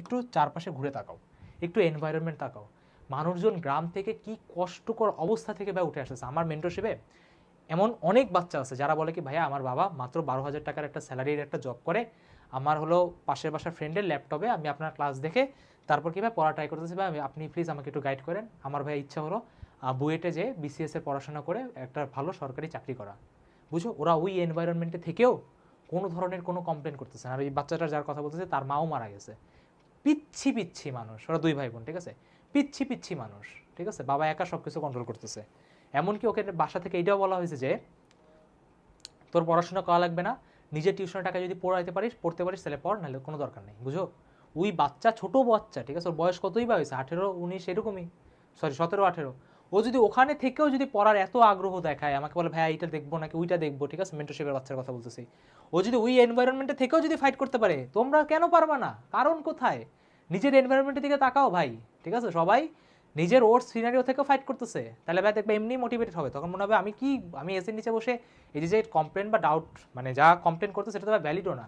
একটু চারপাশে ঘুরে তাকাও, একটু এনভায়রনমেন্ট তাকাও। মানুষজন গ্রাম থেকে কি কষ্টকর অবস্থা থেকে ভাই উঠে আসতেছে? আমার মেন্টরশিপে এমন অনেক বাচ্চা আছে যারা বলে কি, ভাইয়া, আমার বাবা মাত্র বারো হাজার টাকার একটা স্যালারির একটা জব করে। আমার হলো পাশের বাসার ফ্রেন্ডের ল্যাপটপে আমি আপনার ক্লাস দেখে তারপর কি ভাই পড়া ট্রাই করতেছি, ভাই, আপনি প্লিজ আমাকে একটু গাইড করেন। আমার ভাই ইচ্ছা হলো বুয়েটে যে বিসিএস এর পড়াশোনা করে একটা ভালো সরকারি চাকরি করা। বুঝো ওরা ওই এনভায়রনমেন্টে থেকেও কোনো ধরনের কোনো কমপ্লেন করতেছে না। আর এই বাচ্চাটা যার কথা বলতেছে, তার মাও মারা গেছে। পিচ্ছি পিচ্ছি মানুষ, ওরা দুই ভাই বোন, ঠিক আছে? পিচ্ছি পিচ্ছি মানুষ, ঠিক আছে? বাবা একা সব কিছু কন্ট্রোল করতেছে। এমনকি ওকে বাসা থেকে এটাও বলা হয়েছে যে, তোর পড়াশোনা করা লাগবে না, নিজের টিউশনের টাকা যদি পড়াইতে পারিস, পড়তে পারিস, তাহলে পড়, নাহলে কোনো দরকার নেই। বুঝো? ওই বাচ্চা, ছোট বাচ্চা, ঠিক আছে? ওর বয়স কতই বা হয়েছে? আঠেরো, উনিশ, এরকমই। সরি সতেরো, আঠেরো। ও যদি ওখানে থেকেও যদি পড়ার এত আগ্রহ দেখায়, আমাকে বলে ভাই এইটা দেখব নাকি, ওইটা দেখব, ঠিক আছে? মেন্টরশিপের বাচ্চার কথা বলতেছি। ও যদি ওই এনভায়রনমেন্টে থেকেও যদি ফাইট করতে পারে, তোমরা কেন পারবা না? কারণ কোথায়? নিজের এনভায়রনমেন্টের দিকে তাকাও ভাই, ঠিক আছে? সবাই নিজের ওর সিনারিও থেকেও ফাইট করতেছে। তাহলে ভাই দেখবে এমনি মোটিভেটেড হবে। তখন মনে হবে, আমি কি, আমি এসির নিচে বসে এই যে কমপ্লেন বা ডাউট মানে যা কমপ্লেন করতেছে সেটা তো ভ্যালিডও না।